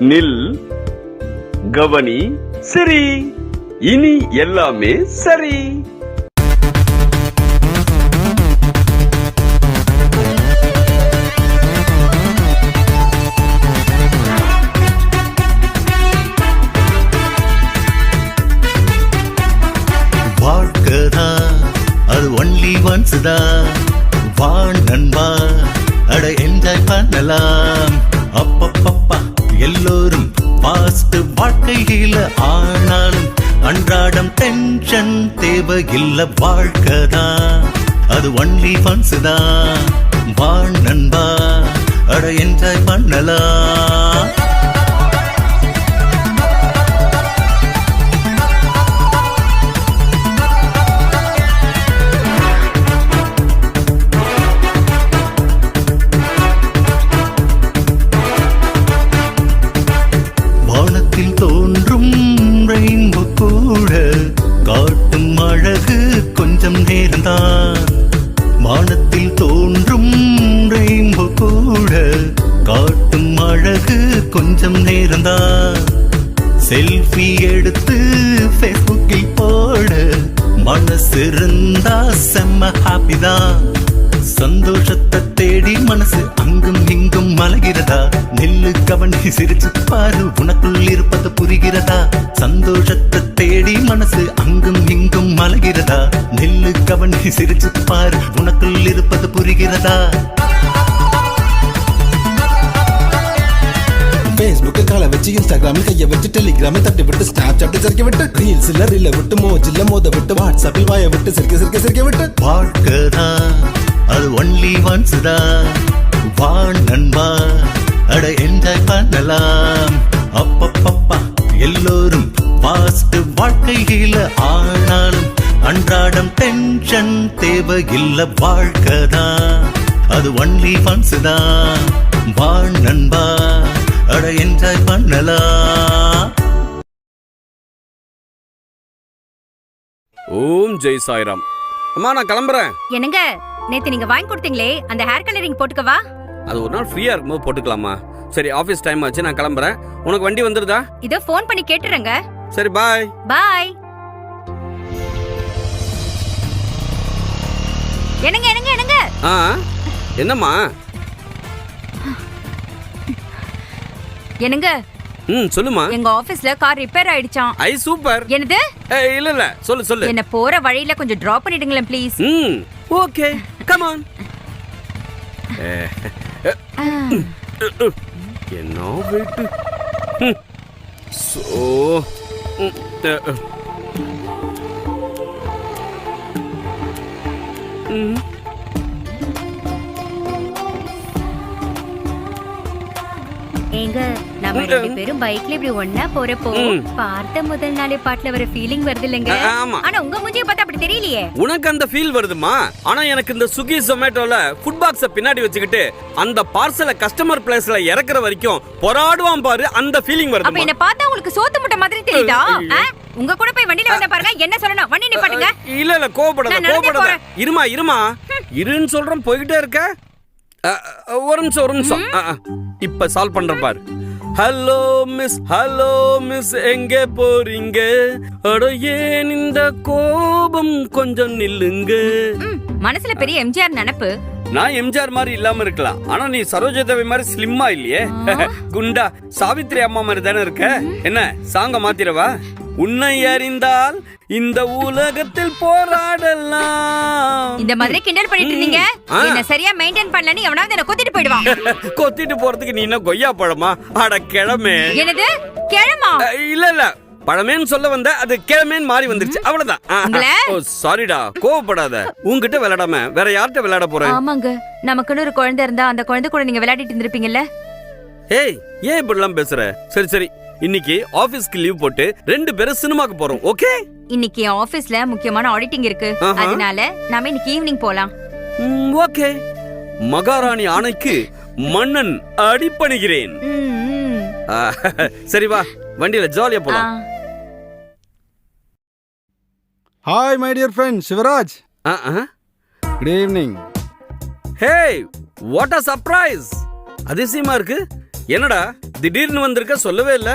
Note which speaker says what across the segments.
Speaker 1: நில் கவனி சரி. இனி எல்லாமே சரி.
Speaker 2: வாழ்க்கையில ஆனாலும் அன்றாடம் டென்ஷன் தேவையில்லை வாழ்க்கதா? அது ஒன்லி ஃபன்ஸ் தான் வாழ் நண்பா அட என்ஜாய் பண்ணலாம் சந்தோஷத்தை தேடி மனசு அங்கும் இங்கும் மலகிறதா? நெல்லு கவனி சிரிச்சு பாரு உனக்குள் இருப்பது புரிகிறதா? சந்தோஷத்தை தேடி மனசு அங்கும் இங்கும் மலகிறதா? நெல்லு கவனி சிரிச்சு பாரு உனக்குள் இருப்பது புரிகிறதா?
Speaker 3: ஃபேஸ்புக்கு காலை வச்சு இன்ஸ்டாகிராமில் கையை வச்சு டெலிகிராமில் தட்டி விட்டு ஸ்னாப் சாட்டில் சிரிக்க விட்டு ரீல்ஸில் ரீல விட்டு மோஜில் மோத விட்டு வாட்ஸ்அப்பில் வாய விட்டு சிரிக்க சிரிக்க சிரிக்க விட்டு.
Speaker 2: வாழ்க்கதா தேவையில்லை வாழ்க்கதா? அது ஒன்லி ஒன்ஸ் தான் வா நண்பா அட என்ஜாய் பண்ணலாம்
Speaker 1: ஓம் ஜெய் சாய்ராம். அம்மா நான் கிளம்புறேன்.
Speaker 4: என்னங்க? நேத்து நீங்க வாங்கி கொடுத்தீங்களே அந்த ஹேர் கலரிங் போட்டுக்கவா
Speaker 1: அது ஒரு நாள் ஃப்ரீயா இருக்கும்போது போட்டுக்கலாமா? சரி ஆபீஸ் டைம் ஆச்சு நான் கிளம்புறேன். உனக்கு வண்டி வந்துருதா?
Speaker 4: இதோ ஃபோன் பண்ணி கேட்டுறேங்க.
Speaker 1: சரி பாய்
Speaker 4: பாய் என்னங்க என்னங்க என்னங்க?
Speaker 1: ஆ என்னம்மா?
Speaker 4: என்னங்க?
Speaker 1: ம் சொல்லுமா
Speaker 4: எங்க ஆபீஸ்ல கார் ரிப்பேர் ஆயிடுச்சாம்.
Speaker 1: ஐ சூப்பர்.
Speaker 4: என்னது?
Speaker 1: ஏய் இல்ல இல்ல சொல்லு சொல்லு.
Speaker 4: என்ன போற வழியில கொஞ்சம் டிராப் பண்ணிடுங்களேன் ப்ளீஸ்
Speaker 1: ம் ஓகே. கம் ஆன் என்ன வெயிட் சோ
Speaker 4: ஏங்க நம்ம ரெண்டு பேரும் பைக்ல இப்படி ஒண்ணா போறப்போ. பார்த்த முதல் நாளே பாட்டுல வர ஃபீலிங் வருது இல்லைங்க
Speaker 1: ஆமா.
Speaker 4: ஆனா உங்க மூஞ்சிய பார்த்தா அப்படி தெரியலையே.
Speaker 1: உனக்கு அந்த ஃபீல் வருதுமா? ஆனா எனக்கு இந்த சுகி ஜொமேட்டோல ஃபுட் பாக்ஸ பின்னாடி வச்சுக்கிட்டு அந்த பார்சலை கஸ்டமர் பிளேஸ்ல இறக்குற வரைக்கும் போராடுவான் பாரு அந்த ஃபீலிங்
Speaker 4: அப்ப
Speaker 1: வருதுமா
Speaker 4: என்ன பார்த்தா உங்களுக்கு சோத்து முட்டை மாதிரி தெரியுதா? உங்க கூட போய் வண்டியில வந்த பாருங்க என்ன சொல்லணும்? வண்டி நிப்பாட்டுங்க
Speaker 1: இல்ல இல்ல கோபப்படாத கோபப்படாத. இருமா இருமா. இருன்னு சொல்றேன் போய்கிட்டே இருக்க. ஒரு நிமிஷம் ஒரு நிமிஷம். இப்ப சால்வ் பண்றேன் பாரு. ஹலோ மிஸ் ஹலோ மிஸ் எங்க போறீங்க? அடோ ஏன் இந்த கோபம் கொஞ்சம் நில்லுங்க?
Speaker 4: ம், மனசுல பெரிய எம்ஜிஆர் நினப்பு.
Speaker 1: நான் எம்ஜிஆர் மாதிரி இல்லாம இருக்கலாம். ஆனா நீ சரோஜா தேவி மாதிரி ஸ்லிம்மா இல்லையே? குண்டா. சாவித்ரி அம்மா மாதிரி தானே இருக்க? என்ன சாங்க மாத்திரவா? உன்னை அறிந்தால் இந்த உலகத்தில் போராடலாம்.
Speaker 4: இந்த மாதிரி கிண்டல் பண்ணிட்டு இருந்தீங்க. என்ன சரியா மெயின்டைன் பண்ணலன்னு எவனாவது என்ன கொத்திட்டு போயிடுவான்.
Speaker 1: கொத்திட்டு போறதுக்கு நீ என்ன கொய்யா பழமா? அட கிழமே.
Speaker 4: என்னது? கிழமா?
Speaker 1: இல்ல இல்ல. பழமேன்னு சொல்ல வந்த அது கிழமேன்னு மாறி வந்துருச்சு. அவ்வளவுதான். சாரிடா கோவப்படாத. உன்கிட்ட விளையாடாம வேற யார்கிட்ட விளையாட போறேன்
Speaker 4: ஆமாங்க. நமக்குன்னு ஒரு குழந்தை இருந்தா அந்த குழந்தை கூட நீங்க விளையாடிட்டு இருந்திருப்பீங்கல்ல?
Speaker 1: ஏய் ஏன் இப்படிலாம் பேசுற? சரி சரி. இன்னைக்கு ஆபீஸ்க்கு லீவ் போட்டு ரெண்டு பேரும் சினிமாக்கு போறோம் ஓகே?
Speaker 4: இன்னைக்கு ஆபீஸ்ல முக்கியமான ஆடிட்டிங் இருக்கு. அதனால நாம இன்னைக்கு ஈவினிங் போலாம்.
Speaker 1: ஓகே. மகாராணி ஆணைக்கு மன்னன் அடிப்பணிகிறேன் சரி வா வண்டியில ஜாலியா போலாம்.
Speaker 3: Hi my dear friend Shivraj good evening
Speaker 1: hey what a surprise அதிசயமா இருக்கு.
Speaker 5: என்னடா திடீர்னு வந்திருக்க சொல்லவே இல்ல?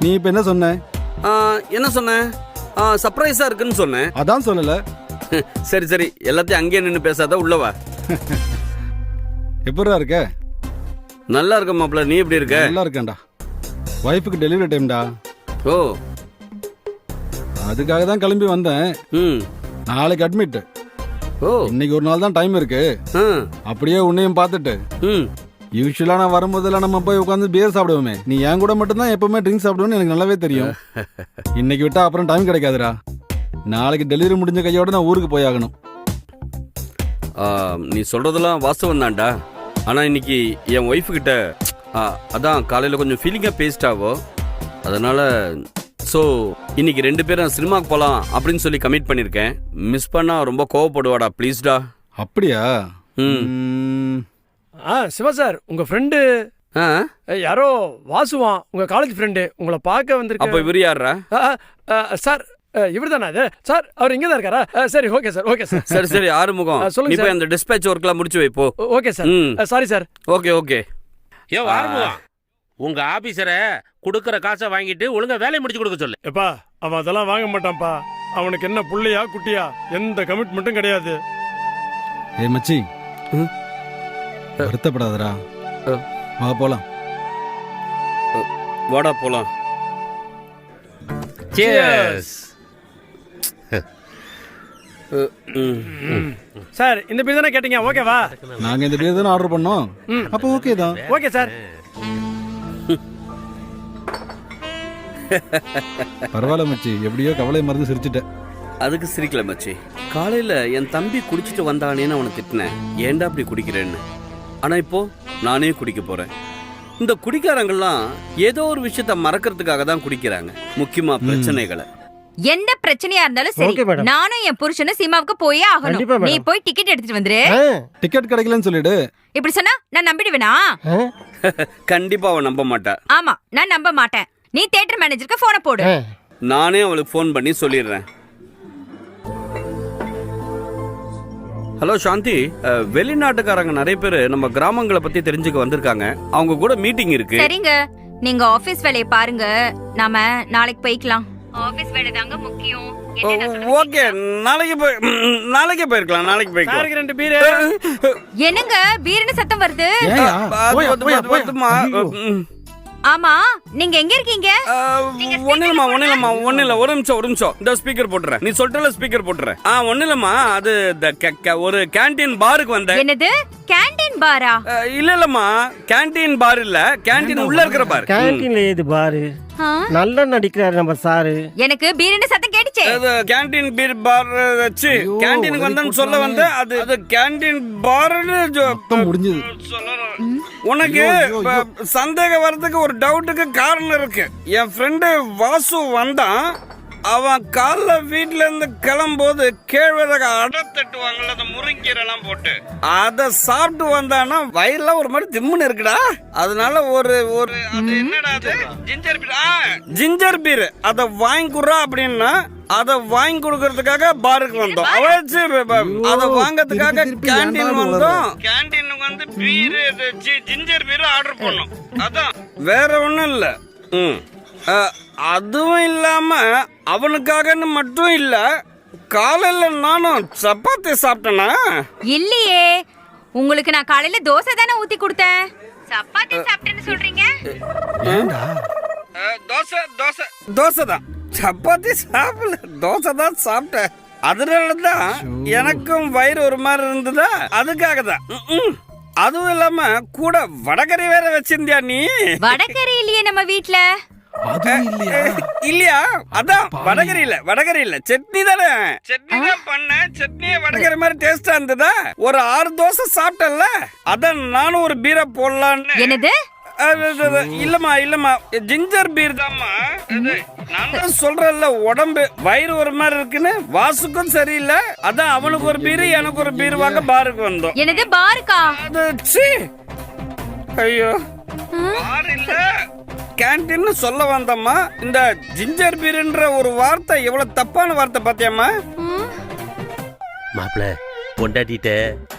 Speaker 6: நீ இப்ப என்ன சொன்ன?
Speaker 5: என்ன சொன்னேன் சர்ப்ரைஸா இருக்குன்னு சொன்னேன்
Speaker 6: அதான் சொல்லல.
Speaker 5: சரி சரி எல்லாத்தையும் அங்கேயே நின்று பேசாத உள்ளவா
Speaker 6: எப்படிடா இருக்க?
Speaker 5: நல்லா இருக்க மாப்ள நீ எப்படி இருக்க?
Speaker 6: நல்லா இருக்கேன்டா. ஒய்ஃபுக்கு டெலிவரி டைம்டா
Speaker 5: ஓ
Speaker 6: அதுக்காக தான் கிளம்பி வந்தேன்.
Speaker 5: ம்.
Speaker 6: நாளைக்கு அட்மிட்
Speaker 5: ஓ.
Speaker 6: இன்னைக்கு ஒரு நாள் தான் டைம் இருக்கு.
Speaker 5: ஆ.
Speaker 6: அப்படியே உன்னையும் பார்த்துட்டு.
Speaker 5: ம்.
Speaker 6: யூஸ்வலா நான் வரும்போதெல்லாம் நம்ம போய் உட்காந்து பியர் சாப்பிடுவோமே. நீ என் கூட மட்டும்தான் எப்பவுமே ட்ரிங்க்ஸ் சாப்பிடுவேன்னு எனக்கு நல்லாவே தெரியும். இன்னைக்கு விட்டா அப்புறம் டைம் கிடைக்காதுடா. நாளைக்கு டெலிவரி முடிஞ்ச கையோட நான் ஊருக்கு போய் ஆகணும்.
Speaker 5: ஆ, நீ சொல்றதெல்லாம் வாஸ்தவம் தான்டா. ஆனா இன்னைக்கு என் ஒய்ஃபு கிட்ட அதான் காலையில கொஞ்சம் ஃபீலிங்கா பேசிட்டாவோ. அதனால ஸோ இன்னைக்கு ரெண்டு பேரும் சினிமாக்கு போலாம் அப்படின்னு சொல்லி கமிட் பண்ணியிருக்கேன் மிஸ் பண்ணா ரொம்ப கோவப்படுவாடா ப்ளீஸ்டா
Speaker 6: அப்படியா?
Speaker 5: ம்.
Speaker 7: ஆ சிவா சார் உங்க ஃப்ரெண்டு
Speaker 5: ஆ?
Speaker 7: யாரோ வாசுவான் உங்க காலேஜ் ஃப்ரெண்டு உங்களை பார்க்க
Speaker 5: அப்போ
Speaker 7: வந்திருக்க
Speaker 5: இவர் யாரா
Speaker 7: சார் இவர் தானே அது சார் அவர் இங்கே தான் இருக்காரா? சரி ஓகே சார் ஓகே சார்.
Speaker 5: சரி சரி ஆறுமுகம்.
Speaker 7: சொல்லுங்க
Speaker 5: நீ போய்
Speaker 7: சார்.
Speaker 5: அந்த டிஸ்பேச் ஒர்க்லாம் முடிச்சு வை போ.
Speaker 7: Okay sir. Sorry sir.
Speaker 5: Okay okay
Speaker 8: ஏ ஆரம்பம் உங்க ஆபீசரை கொடுக்கற காசை வாங்கிட்டு ஒழுங்கா வேலையை முடிச்சு கொடுக்க சொல்லு.
Speaker 7: எப்பா அவன் அதெல்லாம் வாங்க மாட்டான்ப்பா. அவனுக்கு என்ன புள்ளையா குட்டியா எந்த கமிட்மெண்ட்டும் கிடையாது.
Speaker 6: ஏய் மச்சி.
Speaker 5: ம்.
Speaker 6: வருத்தப்படாதடா. வா போலாம்.
Speaker 5: வாடா போலாம். ம்
Speaker 7: சார் இந்த பேர் தானே கேட்டீங்க? ஓகேவா?
Speaker 6: நாங்க இந்த பியர் தானே ஆர்டர் பண்ணோம்.
Speaker 7: ம்.
Speaker 6: அப்போ ஓகே தான்.
Speaker 7: Okay sir.
Speaker 6: பரவாயில்ல மச்சி. எப்படியோ கவலை மறந்து சிரிச்சிட்டேன்
Speaker 5: அதுக்கு சிரிக்கல மச்சி. காலையில என் தம்பி குடிச்சிட்டு வந்தானேன்னு அவனை திட்டினேன். ஏன்டா அப்படி குடிக்கிறேன்னு? ஆனா இப்போ நானே குடிக்க போறேன். இந்த குடிக்காரங்கெல்லாம் ஏதோ ஒரு விஷயத்த மறக்கிறதுக்காக தான் குடிக்கிறாங்க. முக்கியமா பிரச்சனைகளை.
Speaker 4: எந்த பிரச்சனையா இருந்தாலும் சரி. நானும் என் புருஷனும் சினிமாவுக்கு போயே ஆகணும். நீ போய் டிக்கெட் எடுத்துட்டு வந்துரு.
Speaker 6: டிக்கெட் கிடைக்கலன்னு சொல்லிடு.
Speaker 4: இப்படி சொன்னா நான் நம்பிடுவேனா?
Speaker 5: கண்டிப்பா அவன் நம்ப மாட்டா.
Speaker 4: ஆமா நான் நம்ப மாட்டேன். நீ தியேட்டர் மேனேஜருக்கு போன போடு.
Speaker 5: நானே அவளுக்கு ஃபோன் பண்ணி சொல்லிடுறேன். ஹலோ சாந்தி அஹ், வெளிநாட்டுக்காரங்க நிறைய பேர் நம்ம கிராமங்களை பத்தி தெரிஞ்சுக்க வந்திருக்காங்க. அவங்க கூட மீட்டிங் இருக்கு.
Speaker 4: சரிங்க. நீங்க ஆபீஸ் வேலையை பாருங்க. நாம நாளைக்கு போய்க்கலாம். ஆபீஸ் வேலை தாங்க முக்கியம்?
Speaker 5: ஓகே. நாளைக்கு போய் ம், நாளைக்கு போயிருக்கலாம். நாளைக்கு போய்க்கலாம்.
Speaker 7: ரெண்டு பீரு
Speaker 4: என்னங்க? பீர்னு சத்தம் வருது.
Speaker 6: ஏயா?
Speaker 5: அது வந்து- வந்து- வந்துமா?
Speaker 4: ஆமா நீங்க எங்க இருக்கீங்க?
Speaker 5: ஆ, ஒண்ணும் இல்லம்மா, ஒண்ணும் இல்லம்மா, ஒண்ணும் இல்ல. ஒரு நிமிஷம் ஒரு நிமிஷம். இந்த ஸ்பீக்கர் போட்டுறேன். நீ சொல்லிட்டல ஸ்பீக்கர் போட்டுறேன். ஆ ஒண்ணும் இல்லம்மா அது ஒரு கேண்டீன் பாருக்கு வந்தேன்.
Speaker 4: என்னது? கேண்டீன் பாரா
Speaker 5: இல்ல இல்லம்மா. கேண்டீன் பார் இல்ல. கேண்டீன் உள்ள இருக்கிற பார்
Speaker 9: கேன்டீன்ல ஏது பாரு? நல்லா நடிக்கிறாரு நம்ம சாரு.
Speaker 4: எனக்கு பீர்னு சத்தம் கேட்டுச்சே.
Speaker 5: அது கேண்டீன் பீர் பார் வச்சு. கேண்டீனுக்கு வந்தேன்னு சொல்ல வந்து அது அது கேண்டீன் பார்னு
Speaker 6: முடிஞ்சது.
Speaker 5: உனக்கு சந்தேகம் வர்றதுக்கு ஒரு டவுட்டுக்கு காரணம் இருக்கு. என் ஃப்ரெண்டு வாசு வந்தான். அவன் காலைல வீட்ல இருந்து கிளம்போது கேழ்வரக அடை தட்டுவாங்கல்ல அந்த முருங்கீரெல்லாம் போட்டு. அதை சாப்பிட்டு வந்தானா வயிறுலாம் ஒரு மாதிரி திம்முன்னு இருக்குடா. அதனால ஒரு ஒரு அது என்னடா அது? Ginger beer. ஆ ஜிஞ்சர் பீர். அதை வாங்கி குடுறா அப்படின்னா அதை வாங்கி கொடுக்கறதுக்காக பாருக்கு வந்தோம். அவச்சு அதை வாங்கறதுக்காக கேண்டீன் வந்தோம். கேண்டீனுக்கு வந்து பீர் ஜிஞ்சர் பீர் ஆர்டர் பண்ணோம். அதான். வேற ஒண்ணும் இல்ல. ம். அதுவும் இல்லாம அவனுக்காகன்னு மட்டும் இல்ல காலையில நானும் சப்பாத்தி சாப்பிட்டேனா?
Speaker 4: இல்லையே. உங்களுக்கு நான் காலையில தோசை தானே ஊத்தி கொடுத்தேன். சப்பாத்தி சாப்பிட்டேன்னு சொல்றீங்க?
Speaker 5: தோசை தோசை. தோசை தான். சப்பாத்தி சாப்பிடல. தோசை தான் சாப்பிட்டேன். அதனால தான் எனக்கும் வயிறு ஒரு மாதிரி இருந்ததா? அதுக்காக தான். அதுவும் இல்லாம கூட வடகறி வேற வச்சிருந்தியா நீ?
Speaker 4: வடகறி இல்லையே நம்ம வீட்ல.
Speaker 6: இல்லையா?
Speaker 5: இல்லையா? அதான் வடகரி இல்ல வடகரி இல்ல. சட்னி தானே? சட்னி தான் பண்ண சட்னியே வடகரி மாதிரி டேஸ்டா இருந்ததா? ஒரு ஆறு தோசை சாப்பிட்டல அதான் நானும் ஒரு பீரை போடலான்னு.
Speaker 4: என்னது?
Speaker 5: இல்லம்மா இல்லம்மா. ஜிஞ்சர் பீர் தாம்மா. இது, நான் தான் சொல்றேன்ல உடம்பு. வயிறு ஒரு மாதிரி இருக்குன்னு வாசுக்கும் சரியில்லை. அதான் அவனுக்கு ஒரு பீர் எனக்கு ஒரு பீர் வாங்க பாருக்கு வந்தோம்.
Speaker 4: என்னது பாருக்கா?
Speaker 5: அது சீ. ஐயோ. பார் இல்ல. கேண்டீன் சொல்ல வந்தம்மா. இந்த ஜிஞ்சர் பீர்ன்ற ஒரு வார்த்தை எவ்வளவு தப்பான வார்த்தை பாத்தியம்மா?
Speaker 8: மாப்பிள பொண்டாட்டிட்ட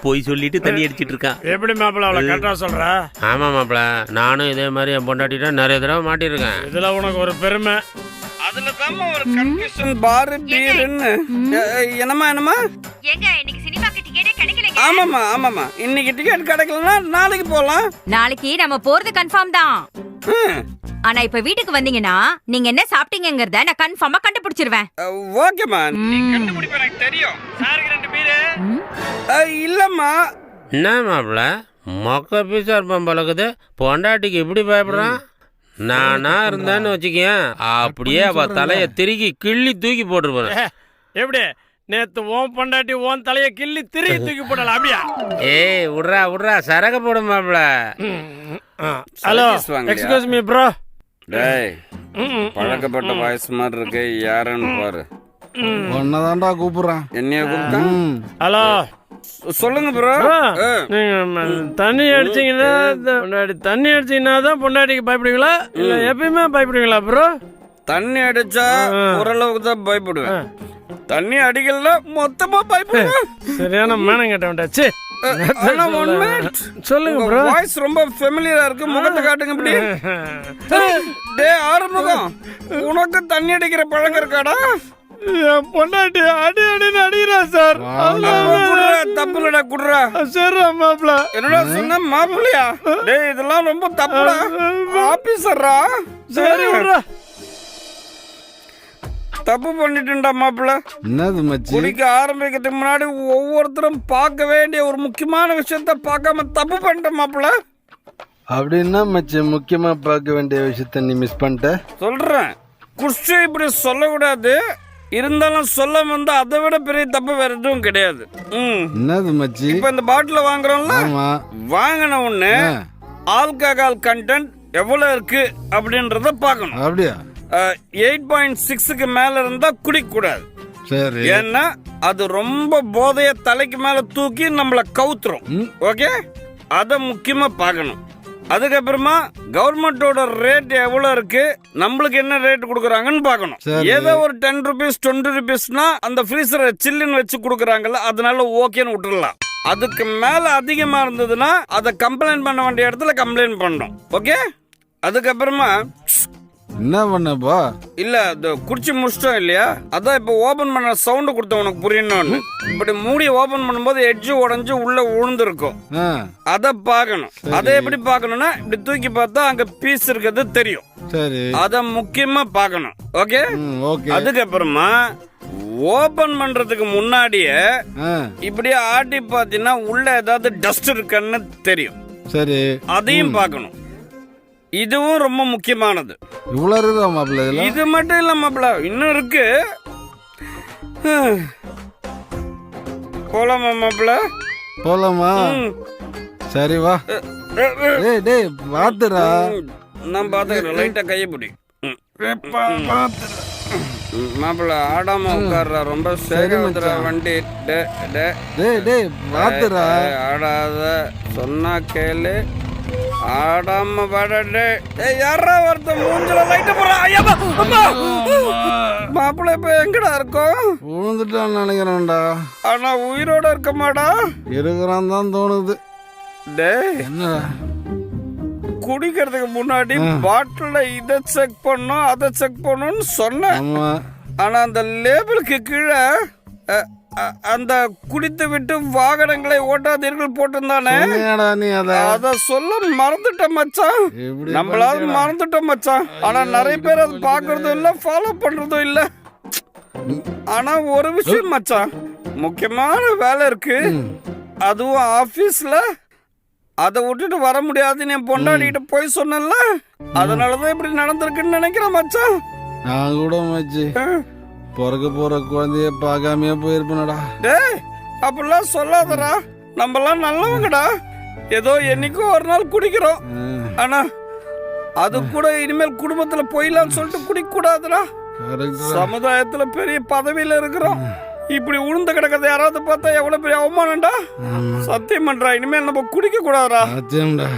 Speaker 8: போய் சொல்லிட்டு தண்ணி அடிச்சிட்டு இருக்கான்
Speaker 7: எப்படி மாப்பிள்ள அவளை கரெக்டா சொல்ற?
Speaker 8: ஆமா மாப்பிள நானும் இதே மாதிரி என் பொண்டாட்டிட்ட நிறைய தடவை மாட்டியிருக்கேன்.
Speaker 7: இதுல உனக்கு ஒரு பெருமை.
Speaker 5: அதுல தான் ஒரு கன்ஃபியூஷன் பாரு பீருன்னு. எ- என்னம்மா என்னம்மா?
Speaker 4: ஏங்க இன்னைக்கு சினிமாக்கு டிக்கெட்டே கிடைக்கலங்க.
Speaker 5: ஆமாம்மா ஆமாம்மா. இன்னைக்கு டிக்கெட் கிடைக்கலன்னா நாளைக்கு போகலாம்
Speaker 4: நாளைக்கு நம்ம போறது கன்ஃபார்ம் தான். ஆனா இப்ப வீட்டுக்கு வந்தீங்கன்னா நீங்க என்ன சாப்பிட்டீங்கங்கறத நான் கன்ஃபார்மா கண்டுபிடிச்சிருவேன்.
Speaker 5: ஓகேம்மா நீ. கண்டுபிடிப்ப எனக்கு தெரியும்.
Speaker 7: சாருக்கு ரெண்டு பீரு.
Speaker 5: இல்லம்மா.
Speaker 8: என்ன மாப்பிள மொக்க பீஸா இருப்பான் பழகுது பொண்டாட்டிக்கு இப்படி பயப்படுறான்? நானா இருந்தேன்னு வச்சுக்கேன் அப்படியே அவ தலைய திருகி கிள்ளி தூக்கி போட்டுருப்பேன்
Speaker 7: எப்படி? நேத்து ஓன் பொண்டாட்டி ஓன் தலைய கிள்ளி திருகி தூக்கி போடலாம் அப்படியா?
Speaker 8: ஏய் விட்றா விட்றா சரக போடு மாப்பிள
Speaker 7: ஹலோ? எக்ஸ்கியூஸ் மீ ப்ரோ
Speaker 5: டேய் பழக்கப்பட்ட வாய்ஸ் மாதிரி இருக்கு யாருன்னு பாரு.
Speaker 6: உன்னதான்டா கூப்பிடுறான்.
Speaker 5: என்னைய கூப்பிட்டா.
Speaker 7: ஹலோ.
Speaker 5: சொல்லுங்க ப்ரோ
Speaker 7: நீங்க தண்ணி அடிச்சீங்கன்னா தண்ணி அடிச்சீங்கன்னா தான் பொண்டாட்டிக்கு பயப்படுவீங்களா? இல்ல எப்பயுமே பயப்படுவீங்களா ப்ரோ
Speaker 5: தண்ணி அடிச்சா. ஓரளவுக்கு தான் பயப்படுவேன். தண்ணி அடிக்கல மொத்தமா பயப்படுவேன்.
Speaker 7: சரியான மேனம் கேட்டவன்டா சொல்லுங்க ப்ரோ
Speaker 5: வாய்ஸ் ரொம்ப ஃபெமிலியரா இருக்கு. முகத்தை காட்டுங்க இப்படி. டேய் ஆறுமுகம் உனக்கு தண்ணி அடிக்கிற பழக்கம் இருக்காடா?
Speaker 7: என் பொண்டாட்டி அடி அடின்னு அடிக்கிறா சார்.
Speaker 5: தப்புலடா குடுறா.
Speaker 7: சரி மாப்பிள.
Speaker 5: என்னடா சொன்ன மாப்பிள்ளையா? டேய் இதெல்லாம் ரொம்ப தப்புடா. ஆபீசரா
Speaker 7: சரி விட்றா.
Speaker 5: தப்பு பண்ணிட்டுண்டா மாப்பிள்ள.
Speaker 6: என்னது மச்சி?
Speaker 5: குடிக்க ஆரம்பிக்கிறதுக்கு முன்னாடி ஒவ்வொருத்தரும் பார்க்க வேண்டிய ஒரு முக்கியமான விஷயத்த பார்க்காம தப்பு பண்ணிட்ட மாப்பிள்ள.
Speaker 6: அப்படின்னா மச்சி? முக்கியமா பார்க்க வேண்டிய விஷயத்த நீ மிஸ் பண்ணிட்ட?
Speaker 5: சொல்றேன். குஷ்டு இப்படி சொல்லக்கூடாது. இருந்தாலும் சொல்ல வந்து அதை விட பெரிய தப்பு வேற எதுவும் கிடையாது. ம்.
Speaker 6: என்னது மச்சி?
Speaker 5: இப்போ இந்த பாட்டில் வாங்குறோம்ல? வாங்கின உடனே ஆல்கஹால் கண்டென்ட் எவ்வளவு இருக்கு அப்படின்றத பார்க்கணும்.
Speaker 6: அப்படியா?
Speaker 5: எயிட் பாயிண்ட் சிக்ஸுக்கு மேல இருந்தா குடிக்க கூடாது
Speaker 6: சரி.
Speaker 5: ஏன்னா அது ரொம்ப போதைய தலைக்கு மேல தூக்கி நம்மள கவுத்துரும். ஓகே? அத முக்கியமா பார்க்கணும். அதுக்கப்புறமா கவர்மெண்டோட ரேட் எவ்வளவு இருக்கு? நம்மளுக்கு என்ன ரேட் கொடுக்குறாங்கன்னு பார்க்கணும். ஏதோ ஒரு டென் ருபீஸ் டுவெண்ட்டி ருபீஸ்னா அந்த ஃப்ரீசரை சில்லுன்னு வச்சு கொடுக்குறாங்கல்ல அதனால ஓகேன்னு விட்டுறலாம். அதுக்கு மேல அதிகமா இருந்ததுன்னா அதை கம்ப்ளைண்ட் பண்ண வேண்டிய இடத்துல கம்ப்ளைண்ட் பண்ணணும் ஓகே? அதுக்கப்புறமா
Speaker 6: என்ன பண்ணப்பா
Speaker 5: இல்ல அது குடிச்சு முடிச்சிட்டோம் இல்லையா? அதான் இப்ப ஓபன் பண்ண சவுண்ட் கொடுத்த உனக்கு புரியணும்னு இப்படி மூடி ஓபன் பண்ணும்போது எட்ஜ் உடைஞ்சு உள்ள விழுந்திருக்கும்
Speaker 6: ஆ,
Speaker 5: அத பார்க்கணும். அதை எப்படி பார்க்கணும்னா இப்படி தூக்கி பார்த்தா அங்க பீஸ் இருக்கிறது தெரியும்.
Speaker 6: சரி.
Speaker 5: அத முக்கியமா பார்க்கணும். ஓகே? அதுக்கப்புறமா ஓபன் பண்றதுக்கு முன்னாடியே
Speaker 6: ஆ,
Speaker 5: இப்படியே ஆட்டி பார்த்தீங்கன்னா உள்ள ஏதாவது டஸ்ட் இருக்குன்னு தெரியும்.
Speaker 6: சரி.
Speaker 5: அதையும் பார்க்கணும். இதுவும் ரொம்ப முக்கியமானது.
Speaker 6: இவ்வளவு இருக்குதா மாப்பிள்ள இதுல?
Speaker 5: இது மட்டும் இல்ல மாப்பிள இன்னும் இருக்கு. போலாமா மாப்பிள
Speaker 6: போலாமா?
Speaker 5: ம்.
Speaker 6: சரி வா.
Speaker 5: அ, அ,
Speaker 6: டேய் டேய் பாத்துடா.
Speaker 5: நான் பாத்துக்கிறேன். லைட்டா கையை பிடி. ம். ம், மாப்பிள ஆடாம உட்கார்றா. ரொம்ப சரி வண்டி. டே, டே.
Speaker 6: டேய் டேய் பாத்துடா.
Speaker 5: ஆடாத. சொன்னா கேளு. ஆடாம பாடே ஏய் யாரா ஒருத்தன் மூஞ்சில லைட்ட போறா ஐயா அம்மா மாப்பிள இப்ப எங்கடா இருக்கோம்?
Speaker 6: விழுந்துட்டான்னு நினைக்கிறேன்டா.
Speaker 5: ஆனா உயிரோட இருக்க மாடா
Speaker 6: இருக்கிறான் தான் தோணுது.
Speaker 5: டேய்
Speaker 6: என்னடா?
Speaker 5: குடிக்கிறதுக்கு முன்னாடி பாட்டில இதை செக் பண்ணும் அதை செக் பண்ணணும்னு சொன்னேன். ஆனா அந்த லேபிளுக்கு கீழே அந்த குடித்து விட்டு வாகனங்களை ஓட்டாதீர்கள் போட்டிருந்தானே?
Speaker 6: அத.
Speaker 5: அத சொல்ல மறந்துட்டேன் மச்சான். நம்மளாவது மறந்துட்டோம் மச்சான். ஆனா நிறைய பேர் அது பாக்குறதும் இல்ல ஃபாலோ பண்றதும் இல்ல. ஆனா ஒரு விஷயம் மச்சான். முக்கியமான வேலை இருக்கு. அதுவும் ஆபீஸ்ல. அதை விட்டுட்டு வர முடியாதுன்னு என் பொண்டாடிக்கிட்ட போய் சொன்னேன்ல. அதனாலதான் இப்படி நடந்திருக்குன்னு நினைக்கிறேன் மச்சான்.
Speaker 6: நான் கூட மச்சி. பிறக்க போற குழந்தைய பார்க்காமயே போயிருப்பேனடா.
Speaker 5: டேய் அப்படிலாம் சொல்லாதடா. நம்மலாம் நல்லவங்கடா. ஏதோ என்னைக்கும் ஒரு நாள் குடிக்கிறோம். ஆனா அது கூட இனிமேல் குடும்பத்துல போயிடலாம்னு சொல்லிட்டு குடிக்க கூடாதுடா சமுதாயத்துல பெரிய பதவியில இருக்கிறோம். இப்படி உளுந்த கிடக்கிறத யாராவது பார்த்தா எவ்வளவு பெரிய அவமானம்டா. சத்தியம் பண்றா. இனிமேல் நம்ம குடிக்க கூடாதுடா
Speaker 6: சத்தியம்டா.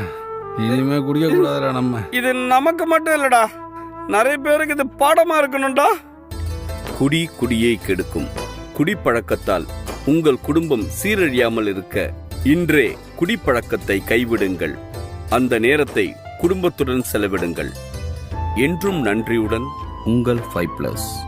Speaker 6: இனிமே குடிக்க கூடாதுடா நம்ம.
Speaker 5: இது நமக்கு மட்டும் இல்லடா. நிறைய பேருக்கு இது பாடமா இருக்கணும்டா.
Speaker 1: குடி குடியை கெடுக்கும். குடிப்பழக்கத்தால் உங்கள் குடும்பம் சீரழியாமல் இருக்க இன்றே குடிப்பழக்கத்தை கைவிடுங்கள். அந்த நேரத்தை குடும்பத்துடன் செலவிடுங்கள். என்றும் நன்றியுடன் உங்கள் ஃபைவ் பிளஸ்